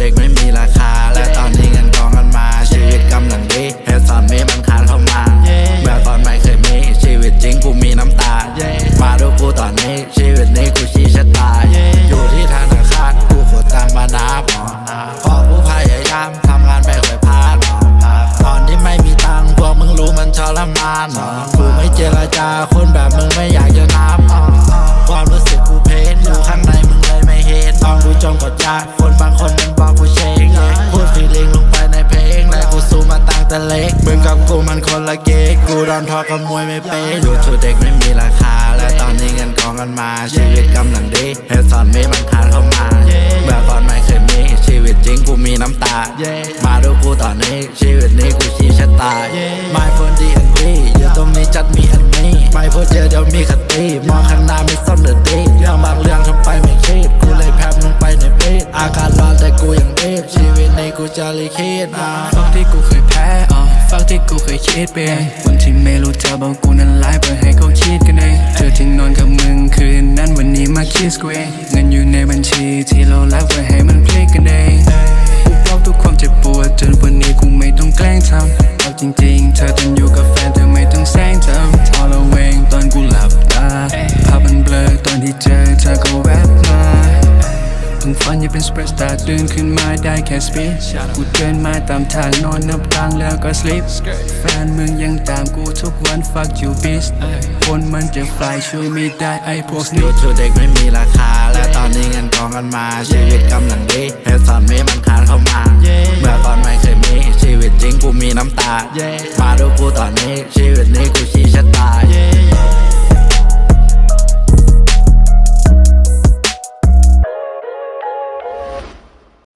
เกไม่มีราคา และตอนนี้เงินกองกันมา ชีวิตกำลังดีแต่ตอนนี้มันขาดเข้ามาแบบตอนไม่เคยมี ชีวิตจริงกูมีน้ำตา มาดูกูตอนนี้ ชีวิตนี้กูชี้ชะตา อยู่ที่ธนาคารกูขดตังมานาบเพอาะกูพยายามทำงานไม่เคยพลาดตอนที่ไม่มีตังพวกมึงรู้มันทรมานกูไม่เจรจาคนแบบมึงไม่อยากจะนับความรู้สึกกูเพนอยู่ข้างในมึงเลยไม่เห็นต้องกูจมกดยาคนบางคนมัน แต่เล็กมึงกับกูมันคนละเก๊กกูดนทอกับมยไม่เป็นยูทูเด็กไม่มีราคา และตอนนี้เงินกองกันมา ชีวิตกำลังดีเฮสอนมีมันคานเข้ามาเมื่อก่อนไม่เคยมีชีวิตจริงกูมีน้ำตา มาดูกูตอนนี้ ชีวิตนี้กูชี้ชะตา My phone DNB อยู่ตรงนี้จัดมีอันนี้ไม่พูดเจอเดี๋ยวมีคติมอง กูจะลิขิตฟังที่กูเคยแพ้อะฟังที่กูเคยคิดไปวันที่ไม่รู้เธอบอกกูนั้นร้ายเพื่อให้เขาคิดกันเองเธอที่นอนกับมึงคืนนั้นวันนี้มาคิสกูเองเงินอยู่ในบัญชีที่เราแลกเพื่อให้มันพลิกกันเองกูบอกทุกความเจ็บปวดจนวันนี้กูไม่ต้องแกล้งทำเอาจริงๆ เธอตอน ฝันอยากเป็นสเปรสตาร์ตื่นขึ้นมาได้แค่สปีดกูเดินมาตามทางนอนนับตังค์แล้วก็สลิปแฟนมึงยังตามกูทุกวัน fuck you bitch คนมันจะฟลายช่วยไม่ได้ไอ้พวกสยูนิททูเด็กไม่มีราคา และตอนนี้เงินกองกันมา ชีวิตกำลังดีเฮดสอนมีมันคานเข้ามา เมื่อก่อนไม่เคยมีชีวิตจริงกูมีน้ำตา มาดูกูตอนนี้ชีวิตนี้กูชี้